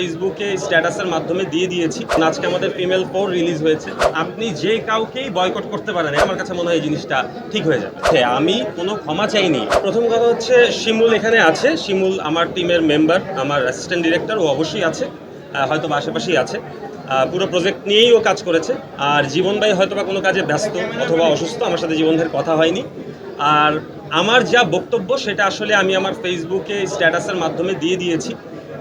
ফেসবুকে স্ট্যাটাসের মাধ্যমে দিয়ে দিয়েছি। আজকে আমাদের ফিমেল ফোর রিলিজ হয়েছে। আপনি যে কাউকেই বয়কট করতে পারেন আমার কাছে মনে হয় এই জিনিসটা ঠিক হয়ে যাবে। হ্যাঁ, আমি কোনো ক্ষমা চাইনি। প্রথম কথা হচ্ছে শিমুল এখানে আছে। শিমুল আমার টিমের মেম্বার আমার অ্যাসিস্ট্যান্ট ডিরেক্টর ও অবশ্যই আছে। হয়তো আশেপাশেই আছে। পুরো প্রজেক্ট নিয়েই ও কাজ করেছে। আর জীবন ভাই হয়তো বা কোনো কাজে ব্যস্ত অথবা অসুস্থ আমার সাথে জীবন ভাইয়ের কথা হয়নি। আর আমার যা বক্তব্য সেটা আসলে আমি আমার ফেসবুকে স্ট্যাটাসের মাধ্যমে দিয়ে দিয়েছি।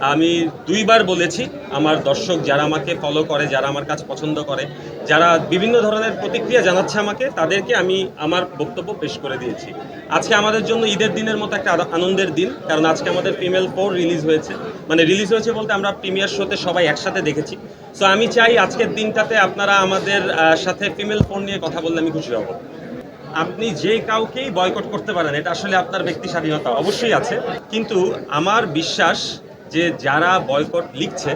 আমি দুইবার বলেছি, আমার দর্শক যারা আমাকে ফলো করে, যারা আমার কাজ পছন্দ করে, যারা বিভিন্ন ধরনের প্রতিক্রিয়া জানাচ্ছে আমাকে, তাদেরকে আমি আমার বক্তব্য পেশ করে দিয়েছি। আজকে আমাদের জন্য ঈদের দিনের মতো একটা আনন্দের দিন, কারণ আজকে আমাদের ফিমেল ফোর রিলিজ হয়েছে। মানে রিলিজ হয়েছে বলতে আমরা প্রিমিয়ার শোতে সবাই একসাথে দেখেছি। সো আমি চাই আজকের দিনটাতে আপনারা আমাদের সাথে ফিমেল ফোর নিয়ে কথা বললে আমি খুশি হব। আপনি যে কাউকেই বয়কট করতে পারেন, এটা আসলে আপনার ব্যক্তি স্বাধীনতা অবশ্যই আছে। কিন্তু আমার বিশ্বাস যে যারা বয়কট লিখছে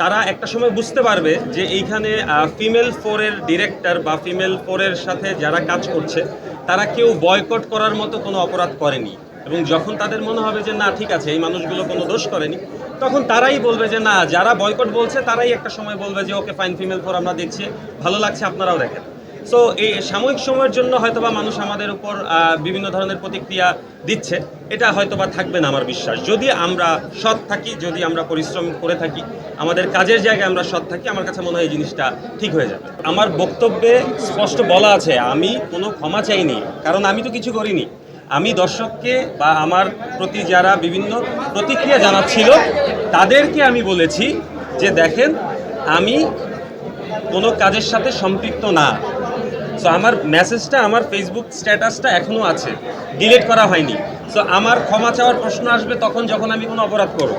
তারা একটা সময় বুঝতে পারবে যে এইখানে ফিমেল ফোরের ডিরেক্টর বা ফিমেল ফোরের সাথে যারা কাজ করছে, তারা কেউ বয়কট করার মতো কোনো অপরাধ করেনি। এবং যখন তাদের মনে হবে যে, না, ঠিক আছে, এই মানুষগুলো কোনো দোষ করেনি, তখন তারাই বলবে যে, না, যারা বয়কট বলছে, তারাই একটা সময় বলবে যে, ওকে ফাইন ফিমেল ফোর আমরা দেখছি, ভালো লাগছে, আপনারাও দেখেন। সো এই সাময়িক সময়ের জন্য হয়তোবা মানুষ আমাদের উপর বিভিন্ন ধরনের প্রতিক্রিয়া দিচ্ছে। এটা হয়তোবা থাকবে না আমার বিশ্বাস। যদি আমরা সৎ থাকি, যদি আমরা পরিশ্রম করে থাকি, আমাদের কাজের জায়গায় আমরা সৎ থাকি, আমার কাছে মনে হয় এই জিনিসটা ঠিক হয়ে যাবে। আমার বক্তব্যে স্পষ্ট বলা আছে, আমি কোনো ক্ষমা চাইনি, কারণ আমি তো কিছু করিনি। আমি দর্শককে বা আমার প্রতি যারা বিভিন্ন প্রতিক্রিয়া জানাচ্ছিল, তাদেরকে আমি বলেছি যে দেখেন, আমি কোনো কাজের সাথে সম্পৃক্ত না। সো আমার মেসেজটা আমার ফেসবুক স্ট্যাটাসটা এখনও আছে। ডিলিট করা হয়নি। সো আমার ক্ষমা চাওয়ার প্রশ্ন আসবে তখন যখন আমি কোনো অপরাধ করব।